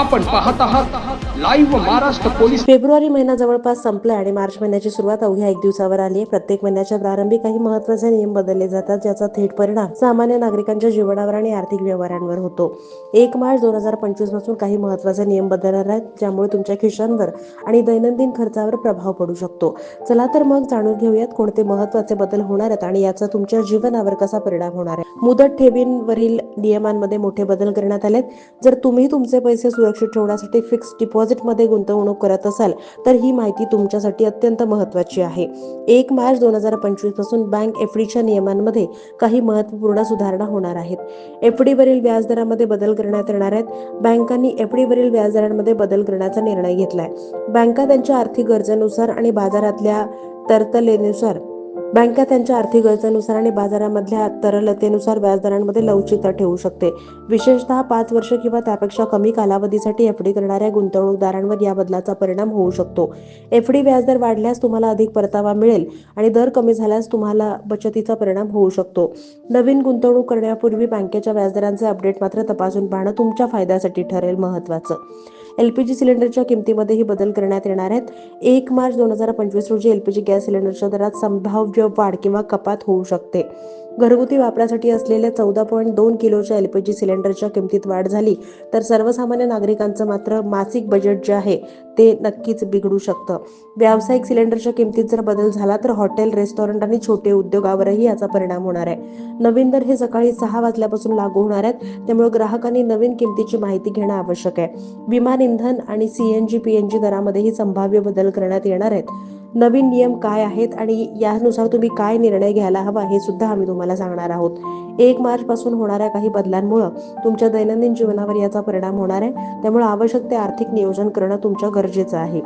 आपण पाहत आहात लाईव्ह महाराष्ट्र पोलीस फेब्रुवारी महिना जवळपास संपलाय आणि मार्च महिन्याची सुरुवात अवघ्या एक दिवसावर आली आहे. प्रत्येक महिन्याच्या प्रारंभी काही महत्त्वाचे नियम बदलले जातात ज्याचा थेट परिणाम सामान्य नागरिकांच्या जीवनावर आणि आर्थिक व्यवहारांवर होतो. एक मार्च दोन हजार पंचवीसपासून काही महत्त्वाचे नियम बदलणार आहेत ज्यामुळे तुमच्या खिशांवर आणि दैनंदिन खर्चावर प्रभाव पडू शकतो. चला तर मग जाणून घेऊयात कोणते महत्त्वाचे बदल होणार आहेत आणि याचा तुमच्या जीवनावर कसा परिणाम होणार आहे. मुदत ठेवींवरील नियमांमध्ये मोठे बदल करण्यात आलेत. जर तुम्ही तुमचे पैसे सुरक्षित ठेवण्यासाठी फिक्स डिपॉझिटमध्ये गुंतवणूक करत असाल तर ही माहिती तुमच्यासाठी अत्यंत महत्त्वाची आहे. एक मार्च दोन हजार पंचवीसपासून बँक एफ डीच्या नियमांमध्ये काही महत्त्वपूर्ण सुधारणा होणार आहेत. एफ डीवरील व्याजदरामध्ये बदल करण्यात येणार आहेत. बँकांनी एफ डीवरील व्याजदरांमध्ये बदल करण्याचा निर्णय घेतलाय. बँका त्यांच्या आर्थिक गरजेनुसार आणि बाजारातल्या तरतलेनुसार बँका त्यांच्या आर्थिक गरजेनुसार आणि बाजारामधल्या तरलतेनुसार व्याजदरांमध्ये लवचिकता ठेवू शकते. विशेषतः पाच वर्ष किंवा त्यापेक्षा कमी कालावधीसाठी एफ डी करणाऱ्या गुंतवणूकदारांवर या बदलाचा परिणाम होऊ शकतो. एफ डी व्याजदर वाढल्यास तुम्हाला अधिक परतावा मिळेल आणि दर कमी झाल्यास तुम्हाला बचतीचा परिणाम होऊ शकतो. नवीन गुंतवणूक करण्यापूर्वी बँकेच्या व्याजदरांचे अपडेट मात्र तपासून पाहणं तुमच्या फायद्यासाठी ठरेल महत्त्वाचं. एलपीजी सिलेंडरच्या किमतीमध्येही बदल करण्यात येणार आहेत. एक मार्च दोन हजार पंचवीस रोजी एलपीजी गॅस सिलेंडरच्या दरात संभाव्य वाढ किंवा कपात होऊ शकते. घरगुती वापरासाठी असलेल्या चौदा पॉईंट दोन किलोच्या एलपीजी सिलेंडरच्या किमतीत वाढ झाली तर सर्वसामान्य नागरिकांचं मात्र मासिक बजेट जे आहे ते नक्कीच बिघडू शकतं. व्यावसायिक सिलेंडरच्या किमतीत जर बदल झाला तर हॉटेल रेस्टॉरंट आणि छोटे उद्योगावरही याचा परिणाम होणार आहे. नवीन दर हे सकाळी सहा वाजल्यापासून लागू होणार आहेत त्यामुळे ग्राहकांनी नवीन किमतीची माहिती घेणं आवश्यक आहे. विमान इंधन आणि सीएनजी पीएनजी दरामध्येही संभाव्य बदल करण्यात येणार आहेत. नवीन नियम काय आहेत आणि यानुसार तुम्ही काय निर्णय घ्यायला हवा हे सुद्धा आम्ही तुम्हाला सांगणार आहोत. एक मार्च पासून होणाऱ्या काही बदलांमुळे तुमच्या दैनंदिन जीवनावर याचा परिणाम होणार आहे. त्यामुळे आवश्यक ते आर्थिक नियोजन करणं तुमच्या गरजेचं आहे.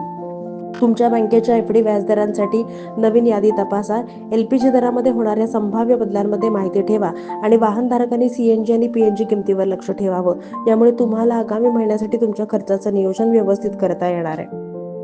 तुमच्या बँकेच्या एफ डी व्याजदरांसाठी नवीन यादी तपासा. एल पी जी दरामध्ये होणाऱ्या संभाव्य बदलांमध्ये माहिती ठेवा आणि वाहनधारकांनी सीएनजी आणि पीएनजी किमतीवर लक्ष ठेवावं. यामुळे तुम्हाला आगामी महिन्यासाठी तुमच्या खर्चाचं नियोजन व्यवस्थित करता येणार आहे.